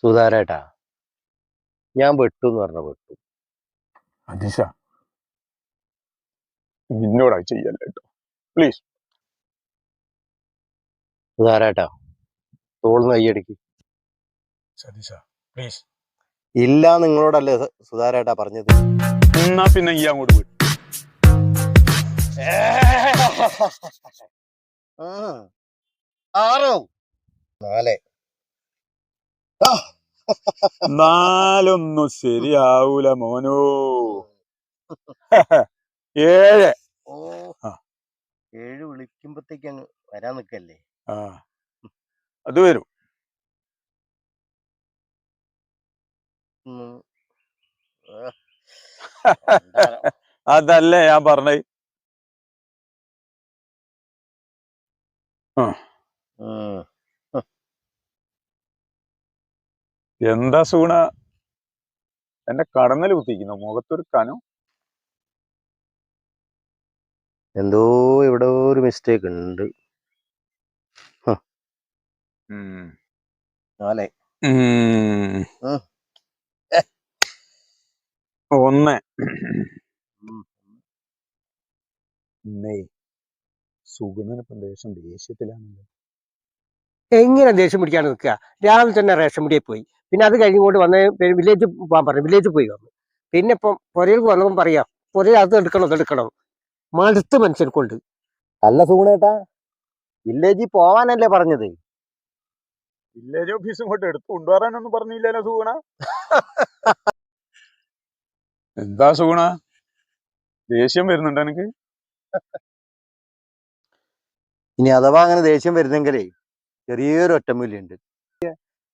സുധാരേട്ടാ ഞാൻ വെട്ടു എന്ന് പറഞ്ഞ വെട്ടു. അജിഷ നിന്നോടാ ചെയ്യല്ല കേട്ടോ. പ്ലീസ്. സുധാരേട്ടാ തോളുന്ന കൈയടിക്ക് സതീഷ പ്ലീസ്. ഇല്ല നിങ്ങളോടല്ലേ സ- സുധാരേട്ടാ പറഞ്ഞത്. എന്നാ പിന്നെ ഈ അങ്ങോട്ട് പോയി. ആറോ. നാല്. നാലൊന്നും ശരിയാവൂല മോനോ. ഏഴ്. ഓ ഏഴ് വിളിക്കുമ്പത്തേക്ക് അങ്ങ് വരാൻ നിക്കല്ലേ? ആ. അത് വരും. ആ. അതല്ലേ ഞാൻ പറഞ്ഞത് ഉം. എന്താ സൂണ? എന്റെ കടന്നൽ കുത്തിക്കുന്നു മുഖത്തൊരു കനം. എന്തോ ഇവിടെ ഒരു മിസ്റ്റേക്ക് ഉണ്ട്. ഒന്ന്. സുഗുണനിപ്പം ദേഷ്യം ദേഷ്യത്തിലാണല്ലോ. എങ്ങനെ ദേഷ്യം പിടിക്കാൻ നിൽക്കുക? രാവിലെ തന്നെ റേഷൻ പിടിയെ പോയി. പിന്നെ അത് കഴിഞ്ഞുകൊണ്ട് വന്ന് വില്ലേജ് പോകാൻ പറഞ്ഞു. വില്ലേജിൽ പോയി വന്നു. പിന്നെ ഇപ്പം പുരയിൽക്ക് വന്നപ്പം പറയാം പുരയിൽ അത് എടുക്കണം അതെടുക്കണം മടുത്ത് മനുഷ്യർക്കുണ്ട്. അല്ല സൂണേട്ടാ. വില്ലേജിൽ പോവാനല്ലേ പറഞ്ഞത്. വില്ലേജ് ഓഫീസ് ഇങ്ങോട്ട് എടുത്തു കൊണ്ടുവരാനൊന്നും പറഞ്ഞില്ലല്ലോ സുഗുണ എന്താ സുഗുണ ദേഷ്യം വരുന്നുണ്ട് എനിക്ക് ഇനി അഥവാ അങ്ങനെ ദേഷ്യം വരുന്നെങ്കിലേ ചെറിയൊരു ഒറ്റമൂലിയുണ്ട്.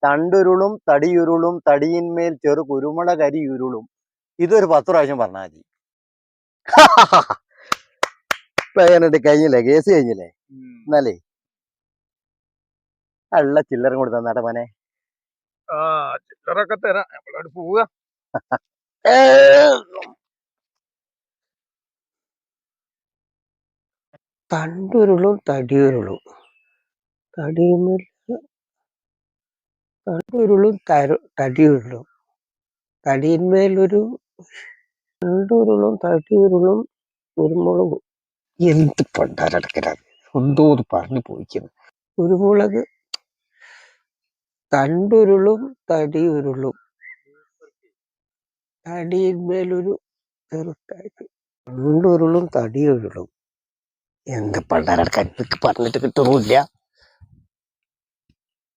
തണ്ടുരുളും തടിയുരുളും തടിയിന്മേൽ ചെറു കുരുമുളകരിയുരുളും ഇതൊരു പത്ത് പ്രാവശ്യം പറഞ്ഞാൽ മതി. പയ്യനുണ്ട് കഴിഞ്ഞില്ലേ? കേസ് കഴിഞ്ഞില്ലേ? എന്നാലേ? അള്ള ചില്ലറും കൊടുത്ത തന്നാട്ടെ മോനെ. ആ ചില്ലറൊക്കെ തരാം. നമ്മളോട് പോവുക തണ്ടുരുളും തടിയുരുളും. തടിയുമേൽ തണ്ടുരുളും തരു തടിയുരുളും തടിയിന്മേലൊരു തടി തടിയുരുളും കുരുമുളകും. എന്ത് പണ്ടാരടക്കരാ? എന്തോ ഒന്ന് പറഞ്ഞു പോയിക്കുന്നു. കുരുമുളക് തണ്ടുരുളും തടിയുരുളും. തടിയിന്മേലൊരു ചെറുതായിട്ട് തണ്ടുരുളും തടിയുരുളും. എന്ത് പണ്ടാരടക്കാൻ പറഞ്ഞിട്ട് കിട്ടുന്നില്ല.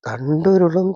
തണ്ടുരുളും